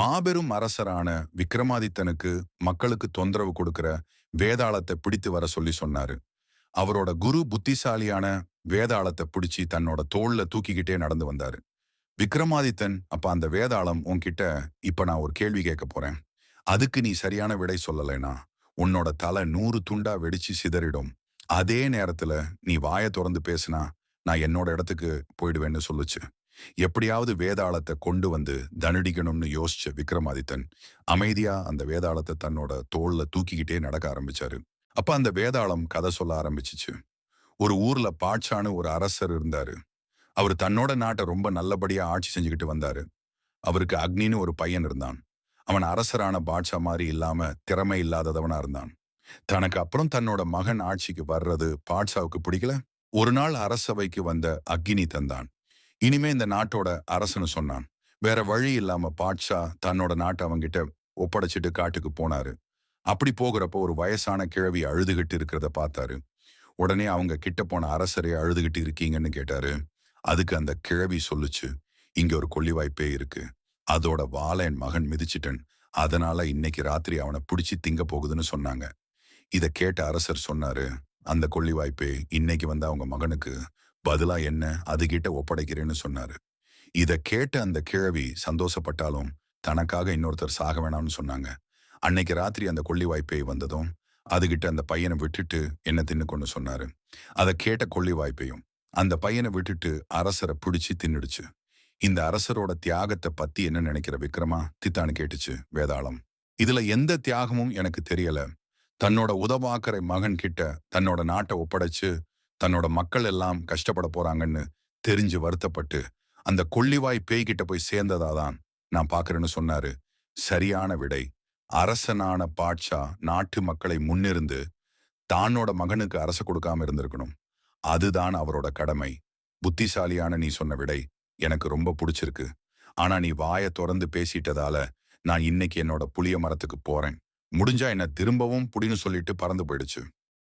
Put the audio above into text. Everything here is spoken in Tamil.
மாபெரும் அரசரான விக்ரமாதித்தனுக்கு மக்களுக்கு தொந்தரவு கொடுக்கிற வேதாளத்தை பிடித்து வர சொல்லி சொன்னாரு. அவரோட குரு புத்திசாலியான வேதாளத்தை பிடிச்சி தன்னோட தோல்ல தூக்கிக்கிட்டே நடந்து வந்தாரு. விக்ரமாதித்தன் அப்ப அந்த வேதாளம் உன்கிட்ட இப்ப நான் ஒரு கேள்வி கேட்க போறேன். அதுக்கு நீ சரியான விடை சொல்லலைனா உன்னோட தலை நூறு துண்டா வெடிச்சு சிதறிடும். அதே நேரத்துல நீ வாயை திறந்து பேசினா நான் என்னோட இடத்துக்கு போயிடுவேன்னு சொல்லுச்சு. எப்படியாவது வேதாளத்தை கொண்டு வந்து தனடிக்கணும்னு யோசிச்ச விக்ரமாதித்தன் அமைதியா அந்த வேதாளத்தை தன்னோட தோல்ல தூக்கிக்கிட்டே நடக்க ஆரம்பிச்சாரு. அப்ப அந்த வேதாளம் கதை சொல்ல ஆரம்பிச்சிச்சு. ஒரு ஊர்ல பாட்சான்னு ஒரு அரசர் இருந்தாரு. அவர் தன்னோட நாட்டை ரொம்ப நல்லபடியா ஆட்சி செஞ்சுக்கிட்டு வந்தாரு. அவருக்கு அக்னின்னு ஒரு பையன் இருந்தான். அவன் அரசரான பாட்சா மாதிரி இல்லாம திறமை இல்லாததவனா இருந்தான். தனக்கு அப்புறம் தன்னோட மகன் ஆட்சிக்கு வர்றது பாட்ஷாவுக்கு பிடிக்கல. ஒரு நாள் அரசவைக்கு வந்த அக்னி தந்தான். இனிமே இந்த நாட்டோட அரசனு சொன்னான். வேற வழி இல்லாம பாட்ஷா தன்னோட நாட்டை அவங்கிட்ட ஒப்படைச்சிட்டு காட்டுக்கு போனாரு. அப்படி போகிறப்போ ஒரு வயசான கிழவி அழுதுகிட்டு இருக்கிறத பார்த்தாரு. உடனே அவங்க கிட்ட போன அரசரே அழுதுகிட்டு இருக்கீங்கன்னு கேட்டாரு. அதுக்கு அந்த கிழவி சொல்லுச்சு இங்க ஒரு கொள்ளிவாய்ப்பே இருக்கு. அதோட வாழை என் மகன் மிதிச்சிட்டன். அதனால இன்னைக்கு ராத்திரி அவனை பிடிச்சி திங்க போகுதுன்னு சொன்னாங்க. இத கேட்ட அரசர் சொன்னாரு அந்த கொள்ளிவாய்ப்பே இன்னைக்கு வந்து அவங்க மகனுக்கு பதிலா என்ன? அதுகிட்ட ஒப்படைக்கிறேன்னு சொன்னாரு. இத கேட்ட அந்த கிழவி சந்தோஷப்பட்டாலும் தனக்காக இன்னொருத்தர் சாக வேணாம்னு சொன்னாங்க. அன்னைக்கு ராத்திரி அந்த கொள்ளி வாய்ப்பை வந்ததும் அதுகிட்ட அந்த பையனை விட்டுட்டு என்ன தின்னு கொண்டு சொன்னாரு. அதை கேட்ட கொள்ளி வாய்ப்பையும் அந்த பையனை விட்டுட்டு அரசரை பிடிச்சி தின்னுடுச்சு. இந்த அரசரோட தியாகத்தை பத்தி என்ன நினைக்கிற விக்ரமா? தித்தான்னு கேட்டுச்சு வேதாளம். இதுல எந்த தியாகமும் எனக்கு தெரியல. தன்னோட உதவாக்கரை மகன் கிட்ட தன்னோட நாட்டை ஒப்படைச்சு தன்னோட மக்கள் எல்லாம் கஷ்டப்பட போறாங்கன்னு தெரிஞ்சு வருத்தப்பட்டு அந்த கொள்ளிவாய் பேய்கிட்ட போய் சேர்ந்ததாதான் நான் பாக்குறேன்னு சொன்னாரு. சரியான விடை. அரசனான பாட்ஷா நாட்டு மக்களை முன்னிருந்து தானோட மகனுக்கு அரசு கொடுக்காம இருந்திருக்கணும். அதுதான் அவரோட கடமை. புத்திசாலியான நீ சொன்ன விடை எனக்கு ரொம்ப பிடிச்சிருக்கு. ஆனா நீ வாயை திறந்து பேசிட்டதால நான் இன்னைக்கு என்னோட புளிய மரத்துக்கு போறேன். முடிஞ்சா என்ன திரும்பவும் புடின்னு சொல்லிட்டு பறந்து போயிடுச்சு.